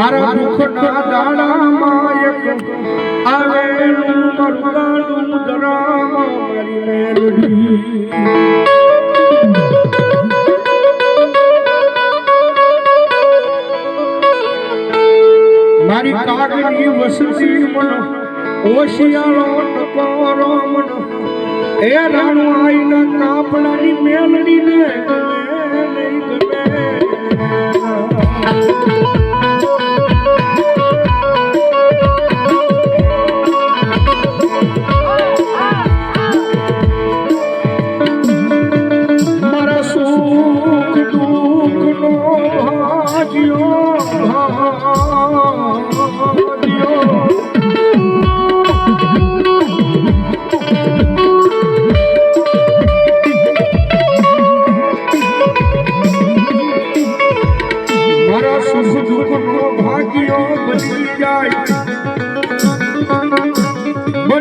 મારા દુઃખના દાડામાં એક આવેલું મરદાનું દરામાં મારી મેલડી. મારી કાગની વસતી મન, ઓશિયાળો ટકોરો મન, એ રાણુ આઈના કાપડાની મેલડી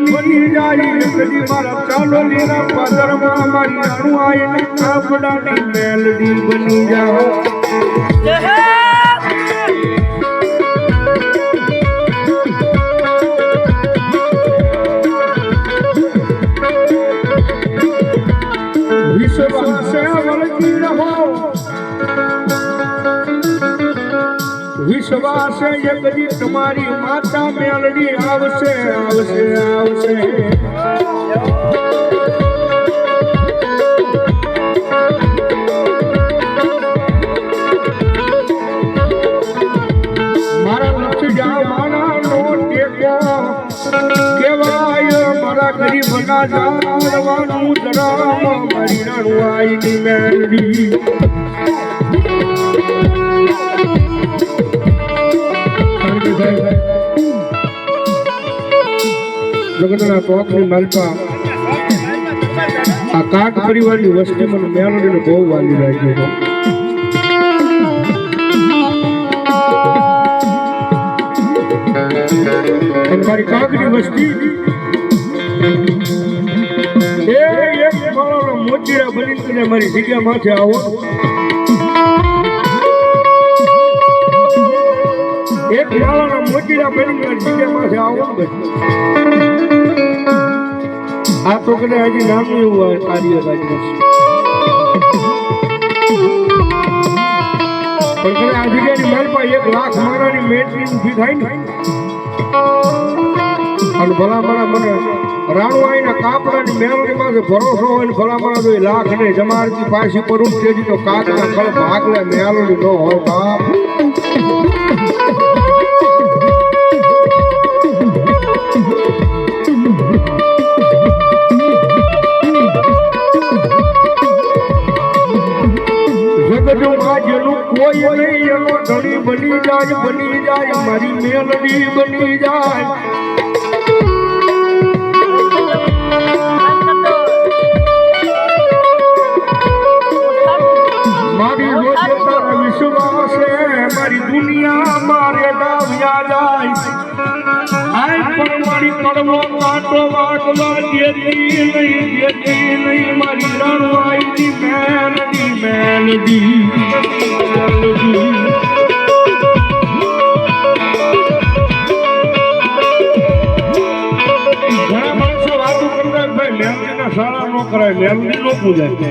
બની જાય કદી મારા ચાલો લેરા પાદરમાં મારી અણુ આઈને કાપડાની મેલડી બની જાઓ. વિશ્વાસે વિશ્વાસે એકદી તમારી માતા મેલડી આવશે આવશે આવશે. મારા લક્ષ જાવાનાનો ટેકો. કેવાય મારા રણવાઈની મેલડી. જગતના પોખની માલપા. આ કાક પરિવારની વસ્તી મને મેલડીને બહુ વાલી લાગ્યો અને મારી કાકની વસ્તી એક માળાનો મોતીરા બની મારી જગ્યા માથે આવો. એક માળાના મોતીરા બની મારી જગ્યા માથે આવો. આ તો કને હજી નાનું એવું કાર્ય લાગ્યું છે પણ આ મારી પાસે એક લાખ મારાની મેટની ઊભી થાય અને ભલા ભલા મને રાણુ આઈના કાપડાની મેમરીમાં જો ભરોસો હોય ને ભલા ભલા જો એ લાખ ને જમારતી પાછી પરું તેજી તો કાકના કળ ભાગલે મેલોડી ન હોય બની જાય બની જાય, મારી મેલડી બની જાય. મારી દુનિયા મારે ડાવ્યા જાય. આય પણ મારી મેલડી મેલડી મેલડી. કરાય મેલડી નો પૂજાય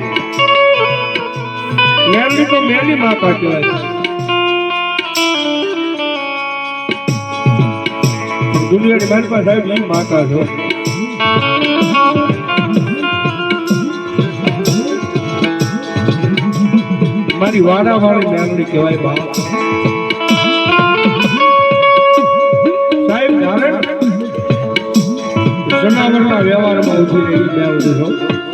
મેલડી તો મેલી માતા કહેવાય દુનિયાની મારી પાસે સાહેબ એ માતા છો. મારી વાડા વાળી મેલડી કહેવાય બા જનાવરના વ્યવહારમાં ઊભી રહી બે બધું છો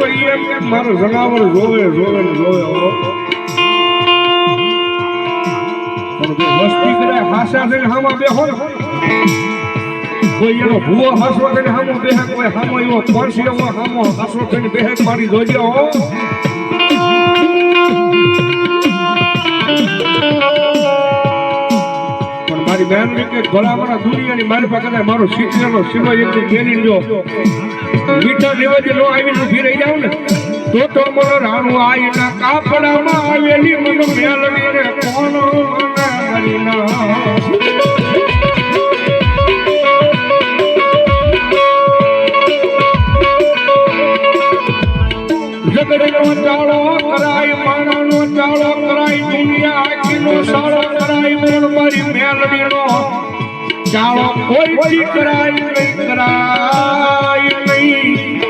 કે મારું જનાવર જોવે જોવે જોવે. પણ મસ્તી કરે હાસ્યા થઈને હામાં બેહો કોઈ એનો ભૂવો હાસો થઈને હામો બેહે, કોઈ હામો એવો પરસી એવો હામો હાસો થઈને બેહે, મારી જોજે મેલડી કે ભલામણા દુનિયાની મારી પાસે કદાચ મારો શીતળનો સીમો એકથી મેલી જો મીઠા લેવાથી નો આવીને ઊભી રહી જાવ ને, તો તો મને રાણું આઈના કાપડામાં આવેલી, મને મેલડી રે મારી મેલડીનો ચાળો કોઈ કરાય કરાય નહીં.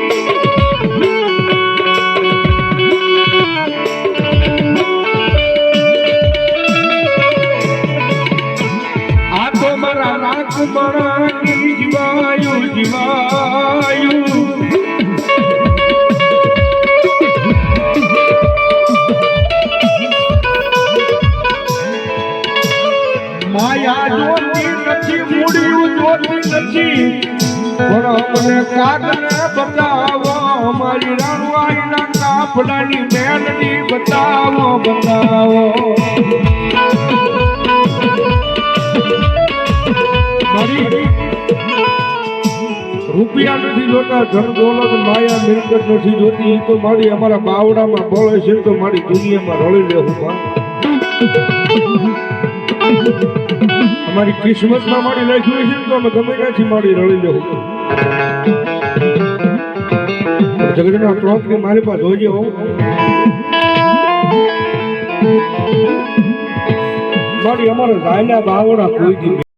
આ તો મારા રાખ મારા જીવાયું જોતી નથી પણ અમને કાગને બતાવો અમારી રાણવાઈના કાફલાની મેલની બતાવો બતાવો રૂપિયા નથી જોતા ધન દોલત માયા, મિલકત નથી જોતી. તો મારી અમારા બાવડામાં બળે છે તો મારી દુનિયામાં રળી લેવું બા અમારી કિસ્મતમાં મારી લખ્યું છે તો અમે ગમે ત્યાંથી મારી રળી લેવું જગતના પ્રોપર્ટી મારી પાસે હોજે હો મારી અમારા રાયના બાવડા કોઈ દી